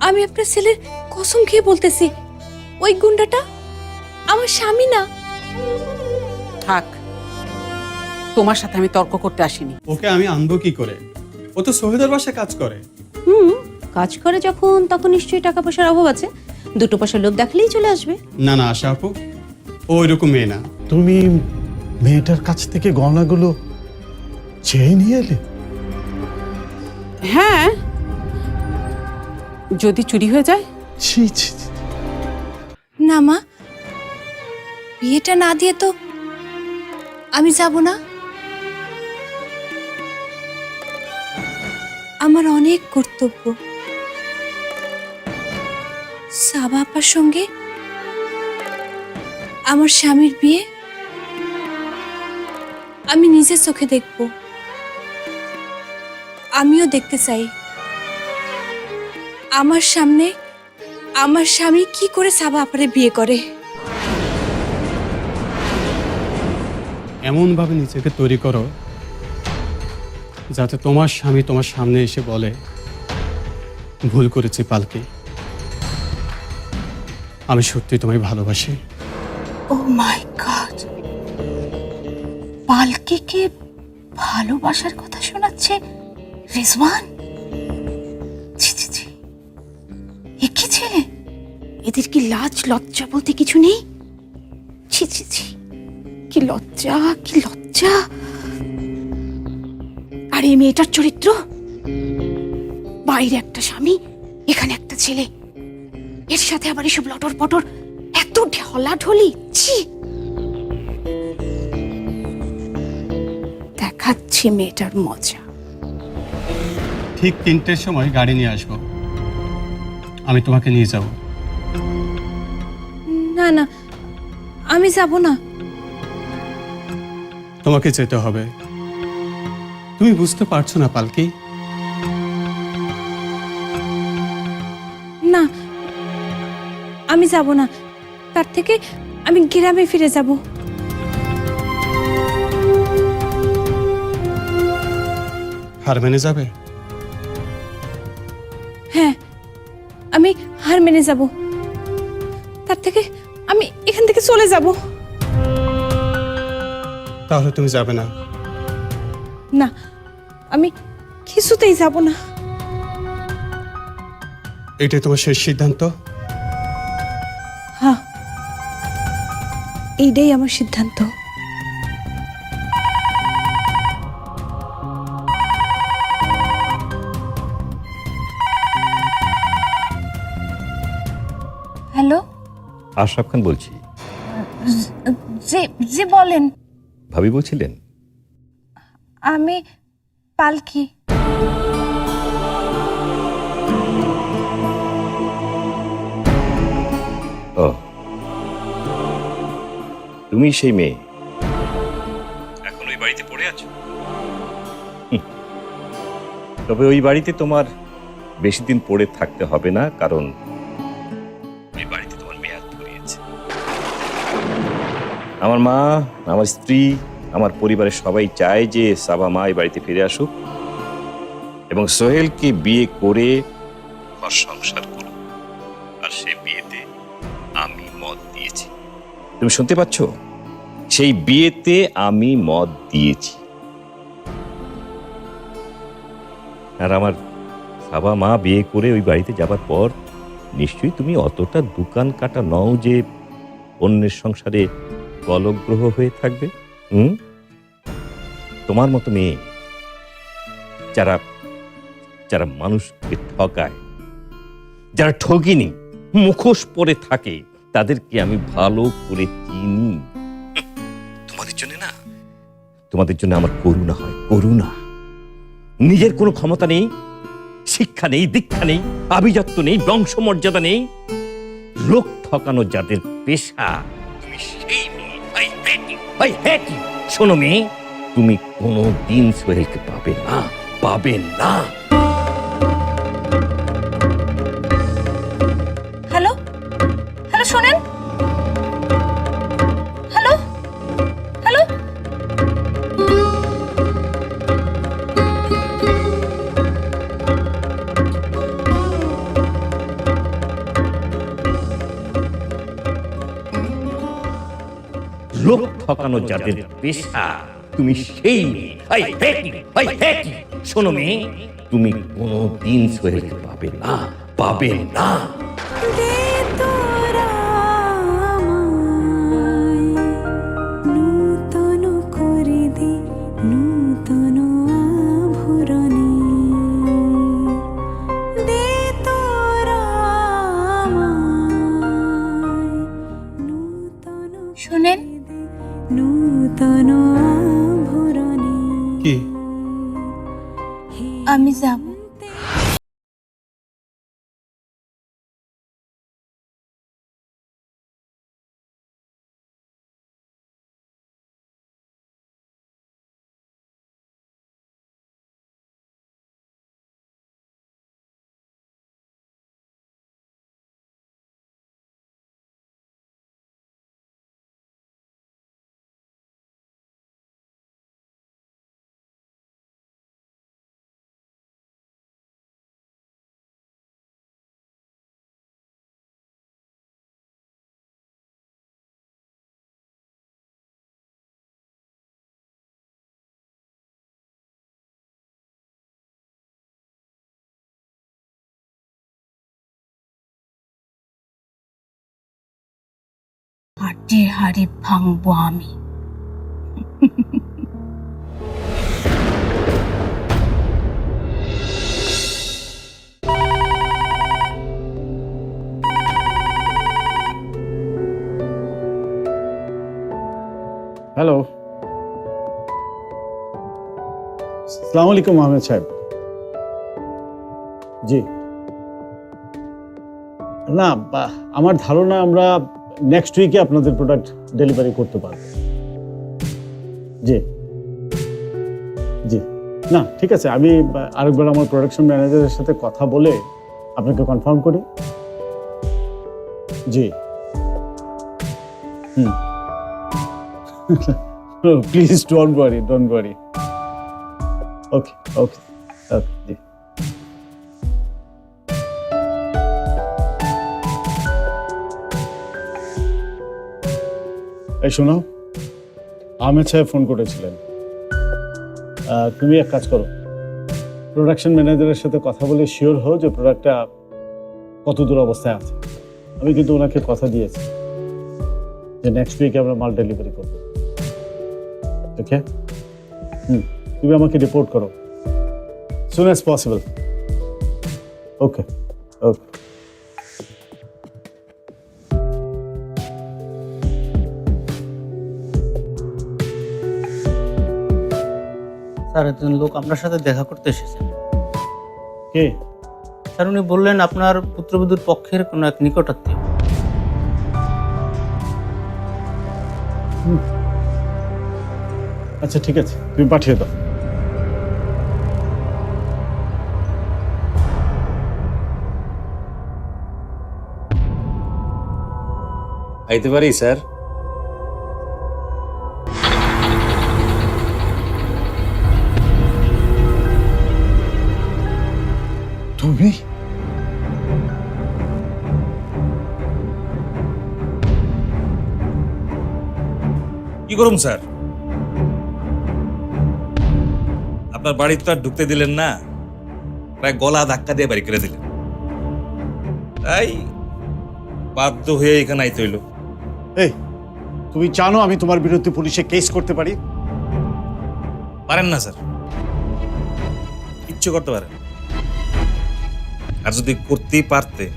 আমি আপনার ছেলের কসম খেয়ে বলতেছি। ওই গুন্ডাটা আমার স্বামী না। থাক। তোমার সাথে আমি তর্ক করতে আসিনি। ওকে আমি আনব কি করে? ও তো সোহেদের বাসায় কাজ করে। হুম কাজ করে যখন তখন নিশ্চয়ই টাকা পয়সার অভাব আছে। দুটো পয়সার লোভ দেখলেই চলে আসবে। না না আশা আপু ও ওইরকম মেয়ে না। তুমি মেয়েটার কাছ থেকে গহনাগুলো চেয়ে নিয়ে এলে? হ্যাঁ। যদি চুরি হয়ে যায়? ছি ছি ছি। না মা। বিয়েটা না দিয়ে তো আমি যাব না। আমার অনেক কর্তব্য। সাবা আপার সঙ্গে আমার স্বামীর বিয়ে আমি নিজের চোখে দেখব। আমিও দেখতে চাই। আমার সামনে আমার স্বামী কি করে সাবা আপারে বিয়ে করে? এমন ভাবে নিজেকে তৈরি করো যাতে তোমার স্বামী তোমার সামনে এসে বলে ভুল করেছি পালকি। আমি সত্যি তোমায় ভালোবাসি। ও মাই গড। পালকিকে ভালোবাসার কথা শোনাচ্ছে? রিজওয়ান ছি ছি ছি। এ কি ছেলে? এদের কি লাজ, লজ্জা বলতে কিছু নেই? ছি ছি ছি। কি লজ্জা কি লজ্জা। আর এই মেয়েটার চরিত্র? বাইরে একটা স্বামী, এখানে একটা ছেলে। এর সাথে আবার এসব লটর পটর, এত ঢলা ঢলি ছি। দেখাচ্ছি মেয়েটার মজা। ঠিক তিনটের সময় গাড়ি নিয়ে আসব। আমি তোমাকে নিয়ে যাব। না না আমি যাব না। তোমাকে যেতে হবে। তুমি বুঝতে পারছ না পালকি? না আমি যাব না। তার থেকে আমি গ্রামে ফিরে যাব। হার মেনে যাবে? হার মেনে যাব। তার থেকে আমি এখান থেকে চলে যাব। তাহলে তুমি যাবে না। না আমি কিছুতেই যাব না। এটাই তোমার শেষ সিদ্ধান্ত? হ্যাঁ এইটাই আমার সিদ্ধান্ত। আশরাফ খান বলছি। জি জি বলেন। ভাবি বলছিলেন? আমি পালকি। ও। তুমি সেই মেয়ে। এখন ওই বাড়িতে পড়ে আছো। তবে ওই বাড়িতে তোমার বেশি দিন পড়ে থাকতে হবে না কারণ আমার মা, আমার স্ত্রী, আমার পরিবারের সবাই চায় যে সাবা মা এই বাড়িতে ফিরে আসুক এবং সোহেলকে বিয়ে করে ঘর সংসার করুক। আর সে বিয়েতে আমি মত দিয়েছি। তুমি শুনতে পাচ্ছ? সেই বিয়েতে আমি মত দিয়েছি। আর আমার সাবা মা বিয়ে করে ওই বাড়িতে যাবার পর নিশ্চয়ই তুমি অতটা দোকান কাটা নও যে অন্যের সংসারে কলগ্রহ হয়ে থাকবে? হুম? তোমার মতো মেয়ে যারা যারা মানুষকে ঠকায়, যারা ঠকিনি মুখোশ পরে থাকে, তাদেরকে আমি ভালো করে চিনি। তোমাদের জন্য না, তোমাদের জন্য আমার করুণা হয়, করুণা। নিজের কোনো ক্ষমতা নেই, শিক্ষা নেই, দীক্ষা নেই, আভিজাত্য নেই, বংশমর্যাদা নেই। লোক ঠকানো যাদের পেশা, তুমি সেই শোনো মেয়ে তুমি কোনো দিন সোহেলকে পাবে না। পাবে না। ঠকানো যাদের পেশা। তুমি সেই মেয়ে। you, I শোনো মেয়ে তুমি কোনোদিন সোহেলকে পাবে না পাবে না। আমি যাব। হাড্ডি হাড়ি ভাঙবো আমি। হ্যালো সালাম আলাইকুম আহমেদ সাহেব জি। না আমার ধারণা আমরা নেক্সট উইকে আপনাদের প্রোডাক্ট ডেলিভারি করতে পারব। জি। জি। না, ঠিক আছে, আমি আরেকবার আমার প্রোডাকশন ম্যানেজারের সাথে কথা বলে আপনাকে কনফার্ম করি। জি। হুম। Please don't worry don't worry okay okay okay জি। এই শোনো আহমেদ সাহেব ফোন করেছিলেন তুমি এক কাজ করো প্রোডাকশন ম্যানেজারের সাথে কথা বলে শিওর হও যে প্রোডাক্টটা কত দূর অবস্থায় আছে। আমি কিন্তু ওনাকে কথা দিয়েছি যে নেক্সট উইকে আমরা মাল ডেলিভারি করব। ওকে হুম, তুমি আমাকে রিপোর্ট করো soon as possible okay okay sir একজন লোক আপনার সাথে দেখা করতে এসেছেন। কে? স্যার উনি বললেন আপনার পুত্রবধূর পক্ষের কোনো এক নিকটাত্মীয়। আচ্ছা ঠিক আছে। তুমি পাঠিয়ে দাও। আইতে পারি স্যার? তুমি? কি করুম স্যার? আপনার বাড়িতে তো আর ঢুকতে দিলেন না। প্রায় গলা ধাক্কা দিয়ে বাড়ি করে দিলেন। তাই বাধ্য হয়ে এখানে আইতে হইল। এই তুমি জানো আমি তোমার বিরুদ্ধে পুলিশে কেস করতে পারি? পারেন না স্যার। কিচ্ছু করতে পারেন আর যদি করতেই পারতে,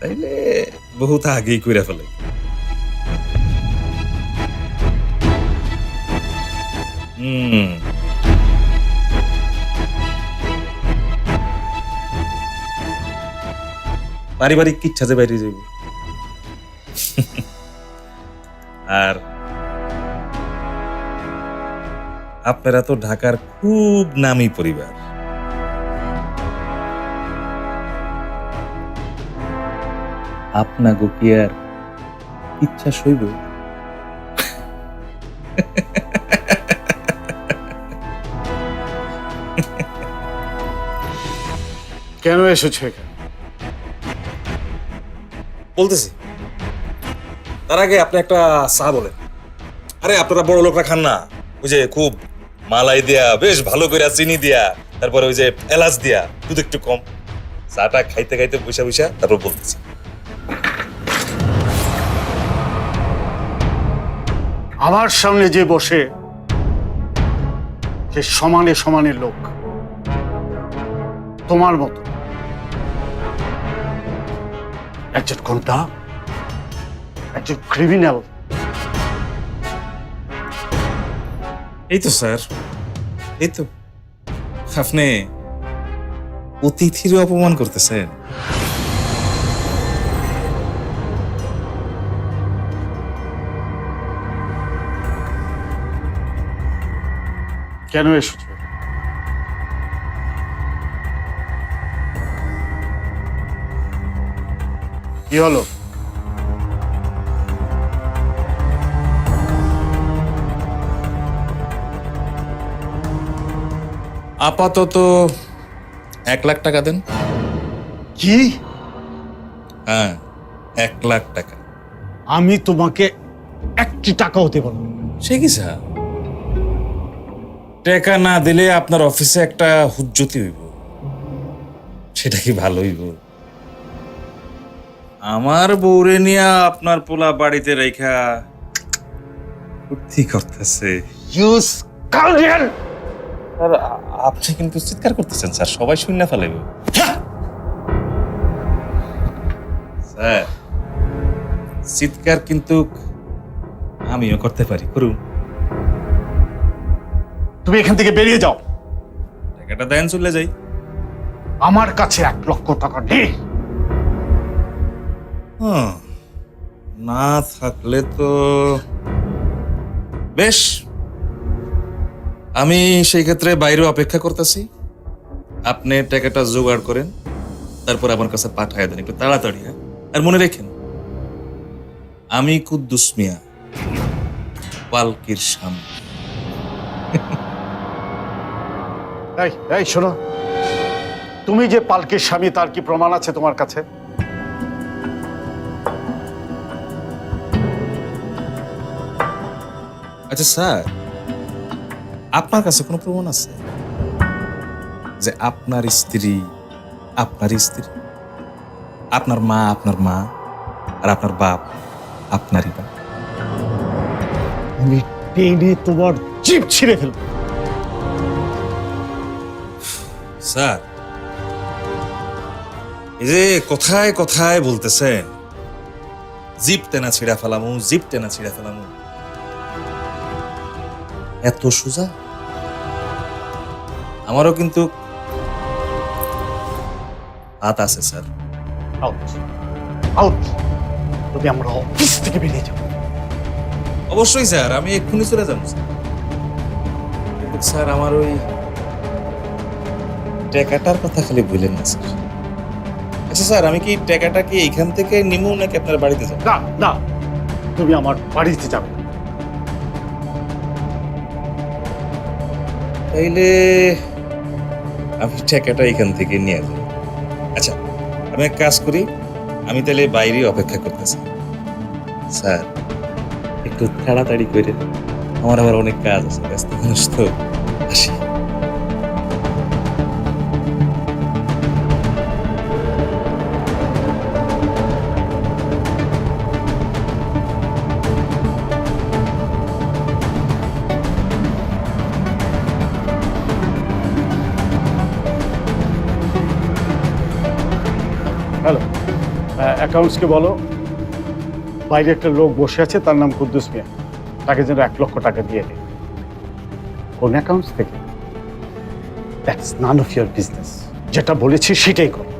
তাইলে বহুত আগেই করে ফেলে। হুম। পারিবারিক কিচ্ছা যে বাইরে যাইব। আর আপনারা তো ঢাকার খুব নামী পরিবার। আপনা কি আর ইচ্ছা সইব কেন এসেছ এখানে? বলতেছি। তার আগে আপনি একটা চা বলেন। আরে আপনারা বড় লোকরা খান না। ওই যে খুব মালাই দিয়া বেশ ভালো করে চিনি দিয়া তারপরে ওই যে এলাচ দিয়া দুধ একটু কম। চাটা খাইতে খাইতে বসে বসে তারপর বলতেছি। আমার সামনে যে বসে, সে সমানে সমানের লোক। তোমার মতো। একজন কোনটা একজন ক্রিমিনাল এই তো, স্যার। এই তো। আপনি অতিথির অপমান করতেছেন। কেন এসেছ? কি হলো? আপাতত এক লাখ টাকা দেন। কি? হ্যাঁ এক লাখ টাকা। আমি তোমাকে একটি টাকাও দেব না। সে কি স্যার? টাকা না দিলে আপনার অফিসে একটা হুজ্জতি হইব। সেটা কি ভালো হইব? আমার বউরে নিয়ে আপনার পোলা বাড়িতে রেখা ফুর্তি করতেছে। ইউজ কালরিয়ান স্যার আপনি কিন্তু চিৎকার করতেছেন স্যার। সবাই শূন্য ফেলাইব। স্যার চিৎকার কিন্তু আমিও করতে পারি করুন। তুমি এখান থেকে বেরিয়ে যাও। টাকাটা দেন চলে যাই। আমার কাছে এক লক্ষ টাকা নেই। না থাকলে তো বেশ। আমি সেই ক্ষেত্রে বাইরে অপেক্ষা করতেছি। আপনি টাকাটা জোগাড় করেন তারপর আমার কাছে পাঠায় দেন একটু তাড়াতাড়ি হ্যাঁ? আর মনে রেখেন আমি কুদ্দুস মিয়া পালকির সামনে এই এই শোনো। তুমি যে পালকের স্বামী তার কি প্রমাণ আছে তোমার কাছে? আচ্ছা স্যার আপনার কাছে কোনো প্রমাণ আছে? যে আপনার স্ত্রী আপনার স্ত্রী আপনার মা আপনার মা আর আপনার বাপ আপনারই বাপ। আমি টেনে তোমার জিপ ছিঁড়ে ফেলব। স্যার। এই যে কথায় কথায় বলতেছেন? জিপ টেনা ছিঁড়া ফেলামু জিপ টেনা ছিঁড়া ফেলামু। এত সোজা? আমারও কিন্তু হাত আছে স্যার। আউট আউট তুমি আমরা অফিস থেকে বেরিয়ে যাব অবশ্যই স্যার। আমি এক্ষুনি চলে যাব স্যার। স্যার আমার ওই টাকাটার কথা খালি বললেন না স্যার। আচ্ছা স্যার আমি কি টাকাটা কি এখান থেকে নিমু নাকি আপনার বাড়িতে যাব? না না। তুমি আমার বাড়িতে যাবে। না। তাইলে আমি টাকাটা এখান থেকে নিয়ে যাব আচ্ছা আমি এক কাজ করি আমি তাহলে বাইরে অপেক্ষা করতেছি। স্যার একটু তাড়াতাড়ি করে আমার আবার অনেক কাজ আছে ব্যস্ত মানুষ তো। অ্যাকাউন্টসকে বলো। বাইরে একটা লোক বসে আছে, তার নাম কুদ্দুস মিয়া। তাকে যেন এক লক্ষ টাকা দিয়ে দেয়। কোন অ্যাকাউন্টস থেকে? That's none of your business যেটা বলেছি সেটাই করো।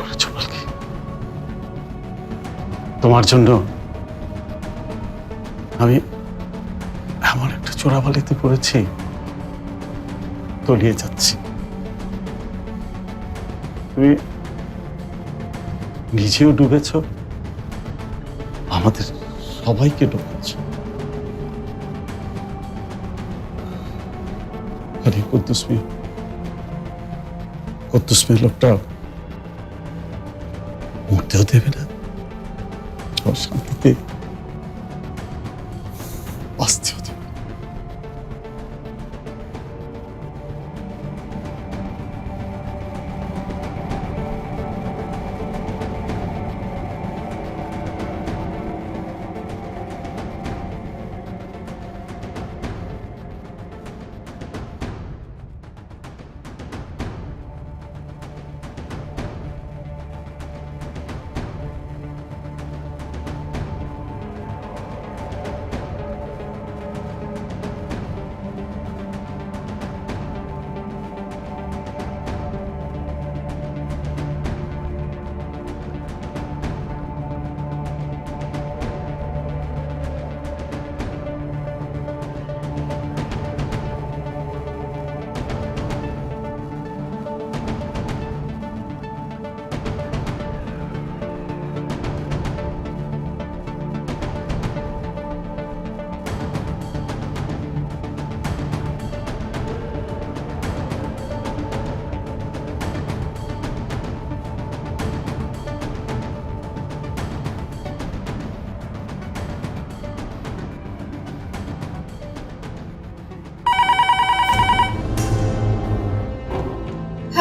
করেছ তোমার জন্য আমি চোরাবালিতে পড়েছি, তলিয়ে যাচ্ছি। তুমি নিজেও ডুবেছ, আমাদের সবাইকে ডুবেছ। আরে কুদ্দুস লোকটা মরতেও দেবে না। শান্তিতে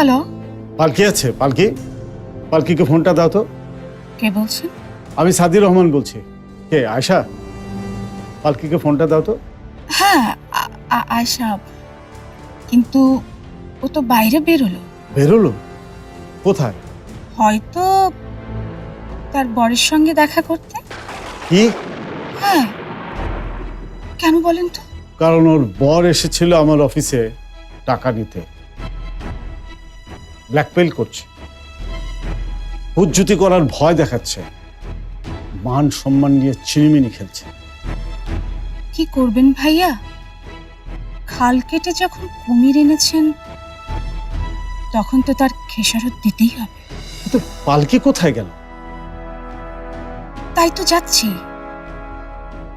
হ্যালো। পালকি আছে পালকি? পালকিকে ফোনটা দাও তো। কে বলছেন? আমি সাদির রহমান বলছি। কে আয়শা? পালকিকে ফোনটা দাও তো। হ্যাঁ আয়শা। কিন্তু ও তো বাইরে বেরোলো। বেরোলো? কোথায়? হয়তো তার বরের সঙ্গে দেখা করতে। কি? হ্যাঁ। কেন বলেন তো? কারণ ওর বর এসেছিল আমার অফিসে টাকা নিতে। ব্ল্যাকমেল করছে। হুজ্জুতি করার ভয় দেখাচ্ছে। মান সম্মান নিয়ে চিনিমিনি খেলছে। কি করবেন ভাইয়া? খাল কেটে যখন কুমির এনেছেন তখন তো তার খেসারত দিতেই হবে। কিন্তু পালকি কোথায় গেল? তাই তো যাচ্ছি।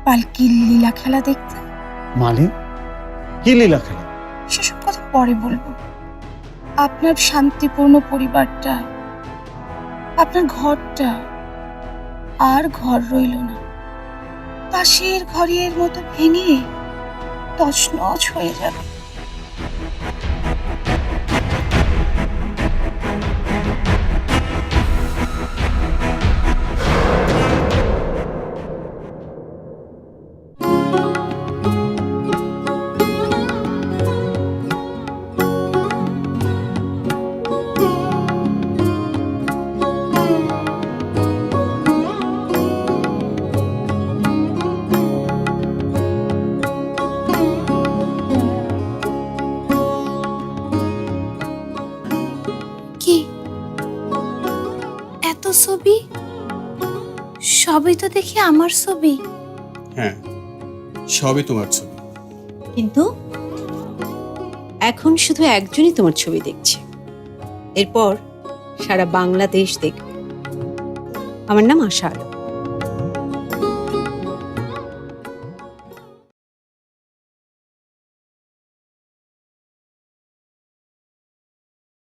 পালকির লীলা খেলা দেখতে। মানে? কি লীলা খেলা? সেসব কথা পরে বলব। আপনার শান্তিপূর্ণ পরিবারটা, আপনার ঘরটা আর ঘর রইল না। পাশের ঘরের মতো ভেঙে তছনছ হয়ে যাবে। সবই তো দেখি আমার ছবি। হ্যাঁ সবই তোমার ছবি। কিন্তু এখন শুধু একজনই তোমার ছবি দেখছে। এরপর সারা বাংলাদেশ দেখবে। আমার নাম আশা আলম।